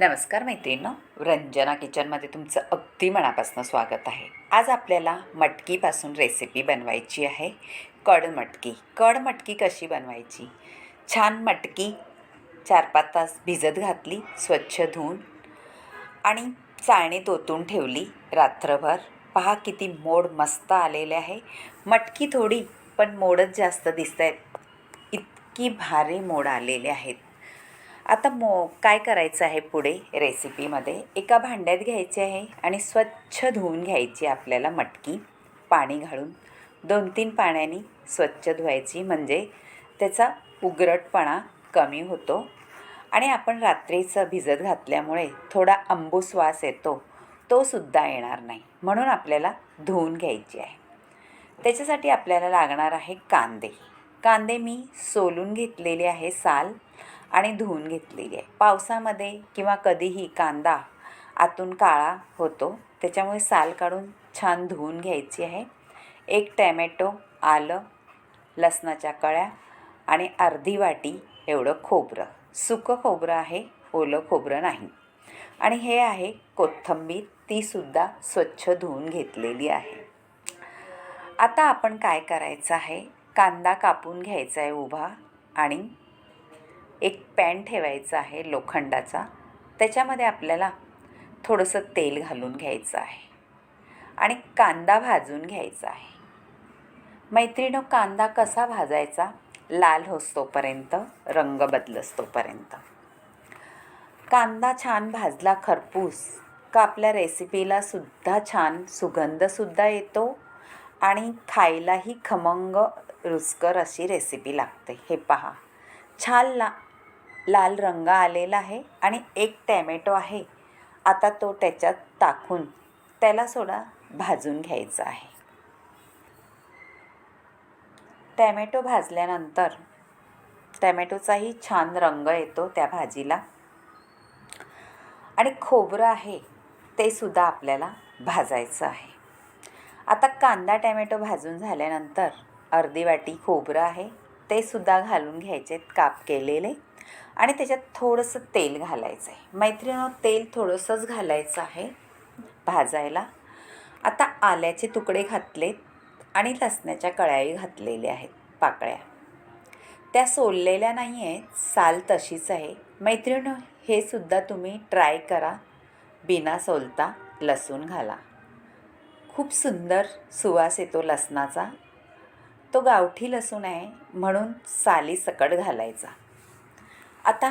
नमस्कार मैत्रिणींनो. रंजना किचनमध्ये तुमचं अगदी मनापासून स्वागत आहे. आज आपल्याला मटकीपासून रेसिपी बनवायची आहे. कड मटकी. कड मटकी कशी बनवायची? छान मटकी चार पाच तास भिजत घातली स्वच्छ धुवून आणि चाळणीत ओतून ठेवली रात्रभर. पहा किती मोड मस्त आलेले आहे. मटकी थोडी पण मोडच जास्त दिसत आहेत इतकी भारी मोड आलेले आहेत. आता मो काय करायचं आहे पुढे रेसिपीमध्ये? एका भांड्यात घ्यायचे आहे आणि स्वच्छ धुवून घ्यायची आपल्याला मटकी. पाणी घालून. दोन तीन पाण्याने स्वच्छ धुवायची म्हणजे त्याचा उगरटपणा कमी होतो. आणि आपण रात्रीचं भिजत घातल्यामुळे थोडा आंबूस वास येतो. तो सुद्धा येणार नाही. म्हणून आपल्याला धुवून घ्यायची आहे. त्याच्यासाठी आपल्याला लागणार आहे कांदे. कांदे मी सोलून घेतलेले आहे साल. आणि धुवून घेतलेली आहे. पावसामध्ये किंवा कधीही कांदा आतून काळा होतो त्याच्यामुळे साल काढून छान धुवून घ्यायची आहे. एक टॅमॅटो आलं लसणाच्या कळ्या आणि अर्धी वाटी एवढं खोबरं. सुकं खोबरं आहे ओलं खोबरं नाही. आणि हे आहे कोथिंबीर तीसुद्धा स्वच्छ धुवून घेतलेली आहे. आता आपण काय करायचं आहे? कांदा कापून घ्यायचा आहे उभा आणि एक पॅन ठेवायचा आहे लोखंडाचा. त्याच्यामध्ये आपल्याला थोडंसं तेल घालून घ्यायचं आहे. आणि कांदा भाजून घ्यायचा आहे. मैत्रिणं कांदा कसा भाजायचा? लाल होसतोपर्यंत रंग बदलसतोपर्यंत. कांदा छान भाजला खरपूस का आपल्या रेसिपीला सुद्धा छान सुगंधसुद्धा येतो आणि खायलाही खमंग रुचकर अशी रेसिपी लागते. हे पहा. छान ला लाल रंग आलेला आहे आणि एक टॅमॅटो आहे. आता तो त्याच्यात टाकून त्याला सोडा भाजून घ्यायचा आहे. टॅमॅटो भाजल्यानंतर टॅमॅटोचाही छान रंग येतो त्या भाजीला. आणि खोबरं आहे ते सुद्धा आपल्याला भाजायचं आहे. आता कांदा टॅमॅटो भाजून झाल्यानंतर अर्धी वाटी खोबरं आहे. ते सुद्धा घालून घ्यायचे काप केलेले. आणि त्याच्यात थोडंसं तेल घालायचं आहे मैत्रिणं तेल थोडंसंच घालायचं आहे भाजायला. आता आल्याचे तुकडे घातलेत आणि लसण्याच्या कळ्याही घातलेल्या आहेत पाकळ्या. त्या सोललेल्या नाही आहेत साल तशीच आहे. मैत्रिणं हे सुद्धा तुम्ही ट्राय करा. बिना सोलता लसूण घाला. खूप सुंदर सुवास येतो लसणाचा. तो गावठी लसूण आहे म्हणून साली सकट घालायचा. आता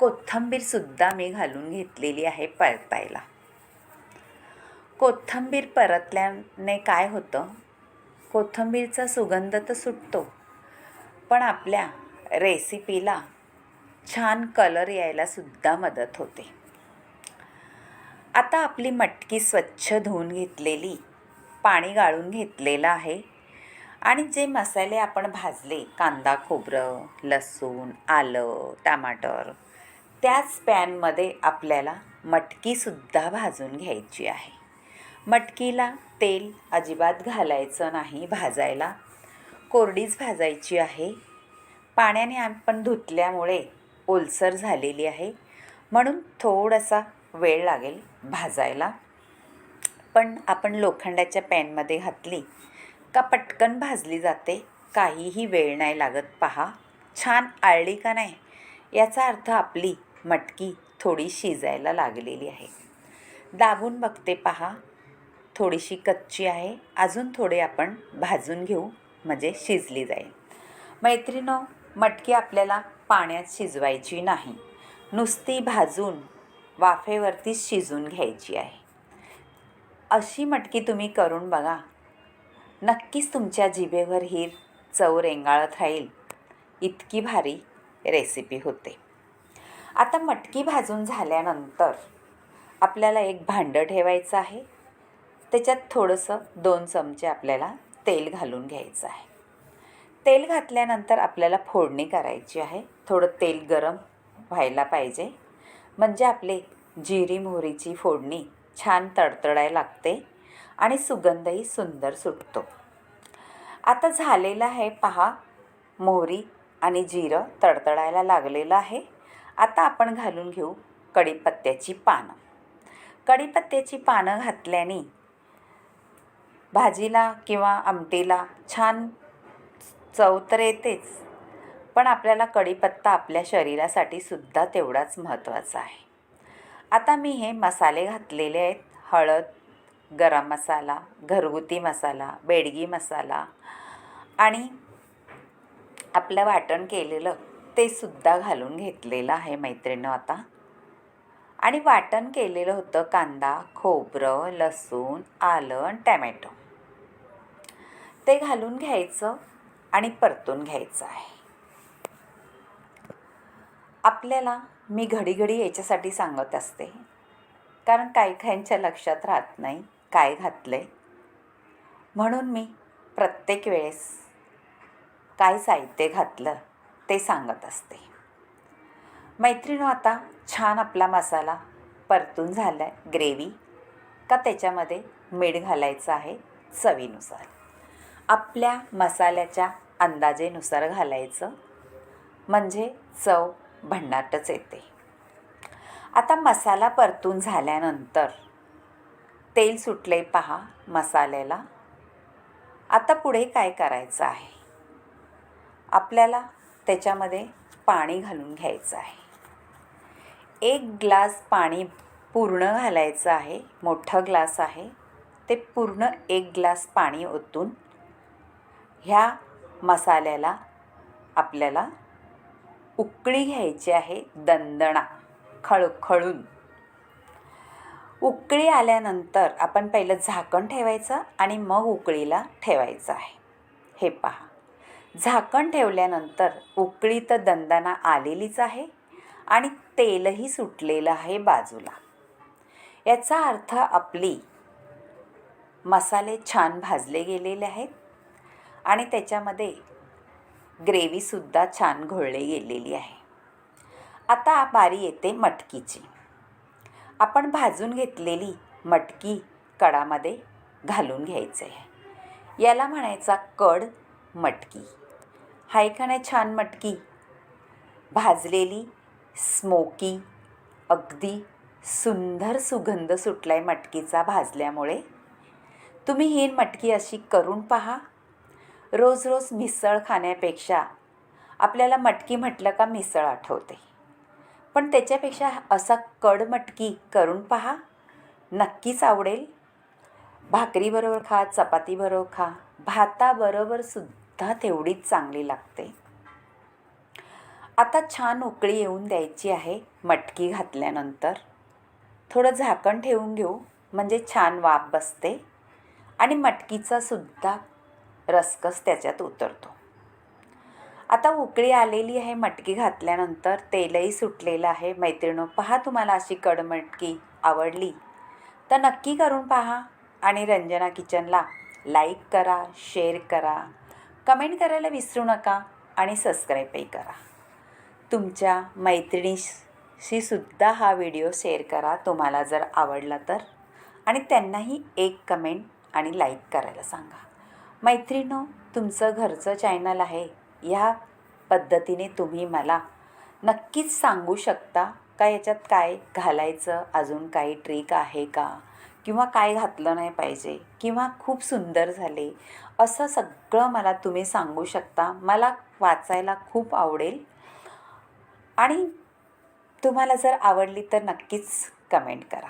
कोथिंबीरसुद्धा मी घालून घेतलेली आहे परतायला कोथिंबीर परतल्याने काय होतं? कोथिंबीरचा सुगंध तर सुटतो पण आपल्या रेसिपीला छान कलर यायलासुद्धा मदत होते. आता आपली मटकी स्वच्छ धुवून घेतलेली पाणी गाळून घेतलेलं आहे. आणि जे मसाले आपण भाजले कांदा खोबरं लसूण आलं टमाटर त्याच पॅनमध्ये आपल्याला मटकीसुद्धा भाजून घ्यायची आहे. मटकीला तेल अजिबात घालायचं नाही भाजायला. कोरडीच भाजायची आहे. पाण्याने आपण धुतल्यामुळे ओलसर झालेली आहे. म्हणून थोडासा वेळ लागेल भाजायला. पण आपण लोखंडाच्या पॅनमध्ये घातली का पटकन भाजली जाते? काहीही वेळ नाही लागत पहा. छान आळली का नाही? याचा अर्थ आपली मटकी थोडी शिजायला लागलेली आहे. दाबून बघते पहा. थोडीशी कच्ची आहे. अजून थोडे आपण भाजून घेऊ म्हणजे शिजली जाईल. मैत्रिणो मटकी आपल्याला पाण्यात शिजवायची नाही. नुसती भाजून वाफेवरतीच शिजून घ्यायची आहे. अशी मटकी तुम्ही करून बघा. नक्कीच तुमच्या जिभेवर ही चव रेंगाळत राहील. इतकी भारी रेसिपी होते. आता मटकी भाजून झाल्यानंतर आपल्याला एक भांडं ठेवायचं आहे. त्याच्यात थोडंसं दोन चमचे आपल्याला तेल घालून घ्यायचं आहे. तेल घातल्यानंतर आपल्याला फोडणी करायची आहे. थोडं तेल गरम व्हायला पाहिजे. म्हणजे आपले जिरी मोहरीची फोडणी छान तडतडायला लागते. आणि सुगंधही सुंदर सुटतो. आता झालेलं आहे पहा मोहरी आणि जिरं तडतडायला लागलेलं आहे. आता आपण घालून घेऊ कढीपत्त्याची पानं. कढीपत्त्याची पानं घातल्याने भाजीला किंवा आमटीला छान चव तर येतेच पण आपल्याला कढीपत्ता आपल्या शरीरासाठी सुद्धा तेवढाच महत्त्वाचा आहे. आता मी हे मसाले घातलेले आहेत हळद गरम मसाला घरगुती मसाला बेडगी मसाला आणि आपलं वाटण केलेलं ते सुद्धा घालून घेतलेलं आहे मैत्रिणीनं आता. आणि वाटण केलेलं होतं कांदा खोबरं लसूण आलं आणि टॅमॅटो. ते घालून घ्यायचं आणि परतून घ्यायचं आहे. आपल्याला मी घडी घडी याच्यासाठी सांगत असते. कारण काही काहींच्या लक्षात राहत नाही. काय घातलं आहे म्हणून मी प्रत्येक वेळेस काय साहित्य घातलं ते सांगत असते. मैत्रिणो आता छान आपला मसाला परतून झाला आहे ग्रेव्ही का त्याच्यामध्ये मीठ घालायचं आहे? चवीनुसार. आपल्या मसाल्याच्या अंदाजेनुसार घालायचं म्हणजे चव भन्नाटच येते. आता मसाला परतून झाल्यानंतर तेल सुटले पहा मसाल्याला. आता पुढे काय करायचं आहे? आपल्याला त्याच्यामध्ये पाणी घालून घ्यायचं आहे. एक ग्लास पाणी पूर्ण घालायचं आहे मोठं ग्लास आहे. ते पूर्ण एक ग्लास पाणी ओतून ह्या मसाल्याला आपल्याला उकळी घ्यायची आहे दंदणा खळखळून. उकळी आल्यानंतर आपण पहिलं झाकण ठेवायचं आणि मग उकळीला ठेवायचं आहे. हे पहा. झाकण ठेवल्यानंतर उकळी तर दंदाना आलेलीच आहे आणि तेलही सुटलेलं आहे बाजूला. याचा अर्थ आपली मसाले छान भाजले गेलेले आहेत आणि त्याच्यामध्ये ग्रेव्हीसुद्धा छान घोळले गेलेली आहे. आता बारी येते मटकीची. आपण भाजून घेतलेली मटकी कडामध्ये घालून घ्यायचं. आहे याला म्हणायचा कड मटकी. हाय का नाही छान मटकी? भाजलेली स्मोकी अगदी सुंदर सुगंध सुटला आहे मटकीचा भाजल्यामुळे. तुम्ही ही मटकी अशी करून पहा. रोज रोज मिसळ खाण्यापेक्षा आपल्याला मटकी म्हटलं का मिसळ आठवते. पण त्याच्यापेक्षा असा कड मटकी करून पहा. नक्कीच आवडेल. भाकरीबरोबर खा चपातीबरोबर खा. भाताबरोबर सुद्धा तेवढीच चांगली लागते. आता छान उकळी येऊन द्यायची आहे मटकी घातल्यानंतर. थोडं झाकण ठेवून घेऊ म्हणजे छान वाफ बसते. आणि मटकीचा सुद्धा रसकस त्याच्यात उतरतो. आता उकळी आलेली आहे मटकी घातल्यानंतर तेलही सुटलेलं आहे. मैत्रिणो पहा तुम्हाला अशी कडमटकी आवडली? तर नक्की करून पहा आणि रंजना किचनला लाईक करा शेअर करा कमेंट करायला विसरू नका आणि सबस्क्राईबही करा. तुमच्या मैत्रिणीशी सुद्धा हा व्हिडिओ शेअर करा तुम्हाला जर आवडला तर. आणि त्यांनाही एक कमेंट आणि लाईक करायला सांगा. मैत्रिणो तुमचं घरचं चॅनल आहे. ह्या पद्धतीने तुम्ही मला नक्कीच सांगू शकता का? याच्यात काय घालायचं? अजून काही ट्रिक आहे का? किंवा काय घातलं नाही पाहिजे? किंवा खूप सुंदर झाले? असं सगळं मला तुम्ही सांगू शकता. मला वाचायला खूप आवडेल. आणि तुम्हाला जर आवडली तर नक्कीच कमेंट करा.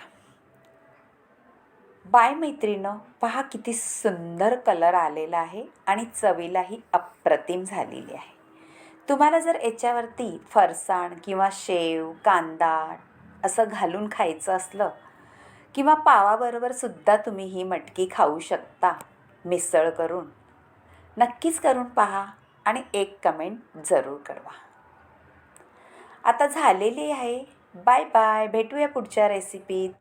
बाय मैत्रिणं पहा किती सुंदर कलर आलेला आहे आणि चवीलाही अप्रतिम झालेली आहे. तुम्हाला जर याच्यावरती फरसाण किंवा शेव कांदा असं घालून खायचं असलं किंवा पावाबरोबर सुद्धा तुम्ही ही मटकी खाऊ शकता मिसळ करून नक्कीच करून पहा आणि एक कमेंट जरूर कळवा आता झालेली आहे. Bye bye. भेटूया पुढच्या रेसिपीत